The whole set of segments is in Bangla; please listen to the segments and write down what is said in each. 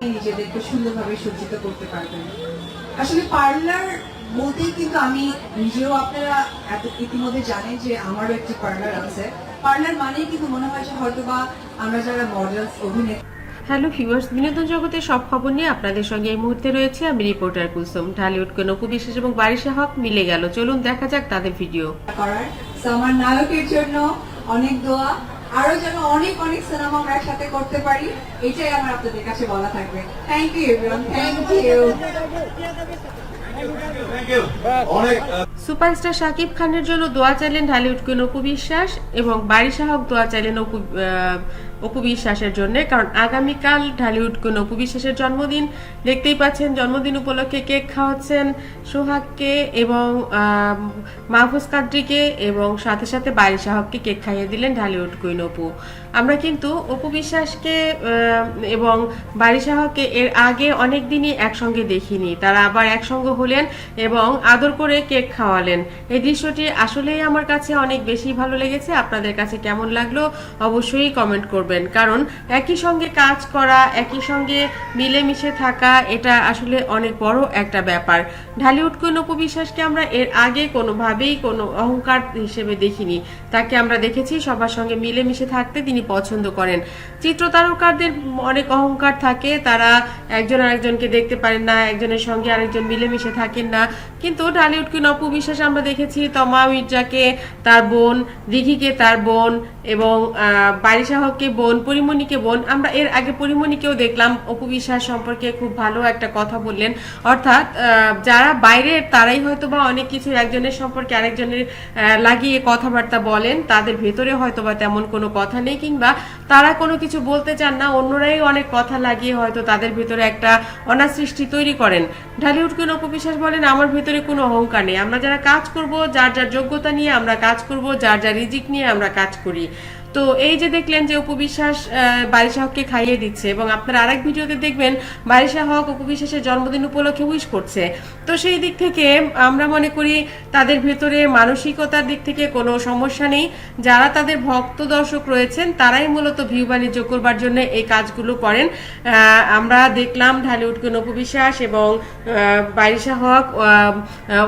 নিজেদেরকে সুন্দরভাবে সজ্জিত করতে পারবেন। আসলে পার্লার বলতেই কিন্তু আমি নিজেও আপনারা এত ইতিমধ্যে জানেন যে আমারও একটি পার্লার আছে। পার্লার মানেই কিন্তু মনে হয় যে হয়তো বা আমরা যারা মডেলস অভিনেতা হ্যালো ভিউয়ার্স বিনোদন জগতের সব খবর নিয়ে আপনাদের সঙ্গে এই মুহূর্তে রয়েছে আমি রিপোর্টার কুলসুম। ঢালিউড কোন বিশেষ এবং বারিশা হক মিলে গেল। চলুন দেখা যাক তাদের ভিডিও করার। আমার নায়কের জন্য অনেক দোয়া। আরও যেন অনেক অনেক সিনেমা আমরা একসাথে করতে পারি এটাই আমার আপনাদের কাছে বলা থাকবে। Thank you thank you superstar Shakib খানের জন্য দোয়া চাইলেন ঢালিউড কুইন অপু বিশ্বাস এবং বারিশা সাহক দোয়া চাইলেন অপু আহ, অপু বিশ্বাসের জন্য। কারণ আগামীকাল ঢালিউড কোন অপু বিশ্বাসের জন্মদিন, দেখতেই পাচ্ছেন জন্মদিন উপলক্ষে কেক খাওয়াচ্ছেন সোহাগকে এবং মাহফুজ কাদ্রিকে এবং সাথে সাথে বারিশা হককে কেক খাইয়ে দিলেন ঢালিউড কুইন অপু। আমরা কিন্তু অপু বিশ্বাসকে এবং বারিশা হককে এর আগে অনেক দিনই একসঙ্গে দেখিনি। তারা আবার একসঙ্গে হলেন এবং আদর করে কেক খাওয়ালেন। এই দৃশ্যটি আসলেই আমার কাছে অনেক বেশি ভালো লেগেছে। আপনাদের কাছে কেমন লাগল অবশ্যই কমেন্ট করবেন। কারণ একই সঙ্গে কাজ করা একই সঙ্গে মিলেমিশে থাকা এটা আসলে অনেক বড় একটা ব্যাপার। ঢালিউড কোন উপবিশ্বাসকে আমরা এর আগে কোনোভাবেই কোনো অহংকার হিসেবে দেখিনি। তাকে আমরা দেখেছি সবার সঙ্গে মিলেমিশে থাকতে তিনি পছন্দ করেন। চিত্র তারকারদের অনেক অহংকার থাকে তারা একজন আরেকজনকে দেখতে পারেন না একজনের সঙ্গে আরেকজন মিলেমিশে থাকেন না। কিন্তু ঢালিউড কুইন বিশ্বাস আমরা দেখেছি তমা মির্জাকে তার বোন দিঘিকে তার বোন এবং আহ, বারিশা হককে বোন, পরিমণিকে বোন, আমরা এর আগে পরিমণিকেও দেখলাম। অপু বিশ্বাস সম্পর্কে খুব ভালো একটা কথা বললেন। অর্থাৎ যারা বাইরের তারাই হয়তো বা অনেক কিছু একজনের সম্পর্কে আরেকজনের লাগিয়ে কথাবার্তা বলেন, তাদের ভেতরে হয়তো বা তেমন কোনো কথা নেই, কিংবা তারা কোনো কিছু বলতে চান না, অন্যরাই অনেক কথা লাগিয়ে হয়তো তাদের ভেতরে একটা অনাসৃষ্টি তৈরি করেন। ঢালিউড কোন অপবিশ্বাস বলেন, আমার ভেতরে কোনো অহংকার নেই। আমরা যারা কাজ করব, যার যার যোগ্যতা নিয়ে আমরা কাজ করব, যার যার রিজিক নিয়ে আমরা কাজ করি। তো এই যে দেখলেন যে উপবিশ্বাস বারিশা হককে খাইয়ে দিচ্ছে এবং আপনারা আরেক ভিডিওতে দেখবেন বারিশা হক উপবিশ্বাসের জন্মদিন উপলক্ষে উইশ করছে। তো সেই দিক থেকে আমরা মনে করি তাদের ভেতরে মানসিকতার দিক থেকে কোনো সমস্যা নেই। যারা তাদের ভক্ত দর্শক রয়েছেন, তারাই মূলত ভিউ বাণিজ্য করবার জন্য এই কাজগুলো করেন। আমরা দেখলাম ঢালিউড উপবিশ্বাস এবং বারিশা হক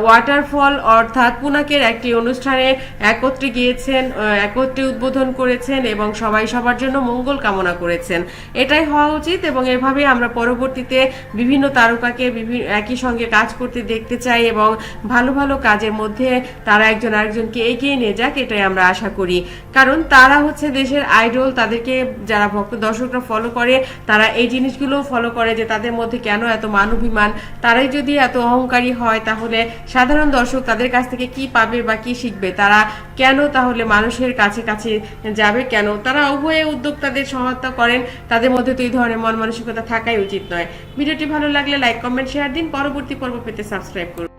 ওয়াটারফল অর্থাৎ পুনাকের একটি অনুষ্ঠানে একত্রে গিয়েছেন একত্রে উদ্বোধন করেছেন এবং সবাই সবার জন্য মঙ্গল কামনা করেছেন। এটাই হওয়া উচিত এবং এভাবে আমরা পরবর্তীতে বিভিন্ন তারকাকে বিভিন্ন একই সঙ্গে কাজ করতে দেখতে চাই এবং ভালো ভালো কাজের মধ্যে তারা একজন আরেকজনকে এগিয়ে নিয়ে যাক, এটাই আমরা আশা করি। কারণ তারা হচ্ছে দেশের আইডল, তাদেরকে যারা ভক্ত দর্শকরা ফলো করে, তারা এই জিনিসগুলো ফলো করে যে তাদের মধ্যে কেন এত মানবিমান তারাই যদি এত অহংকারী হয়, তাহলে সাধারণ দর্শক তাদের কাছ থেকে কি পাবে বা কি শিখবে? তারা কেন তাহলে মানুষের কাছে কাছে যাবে? কেন? তারা উভয়ে উদ্যোক্তাদের সহায়তা করেন। তাদের মধ্যে তো এই ধরনের মন মানসিকতা থাকাই উচিত নয়। ভিডিওটি ভালো লাগলে লাইক কমেন্ট শেয়ার দিন। পরবর্তী পর্ব পেতে সাবস্ক্রাইব করুন।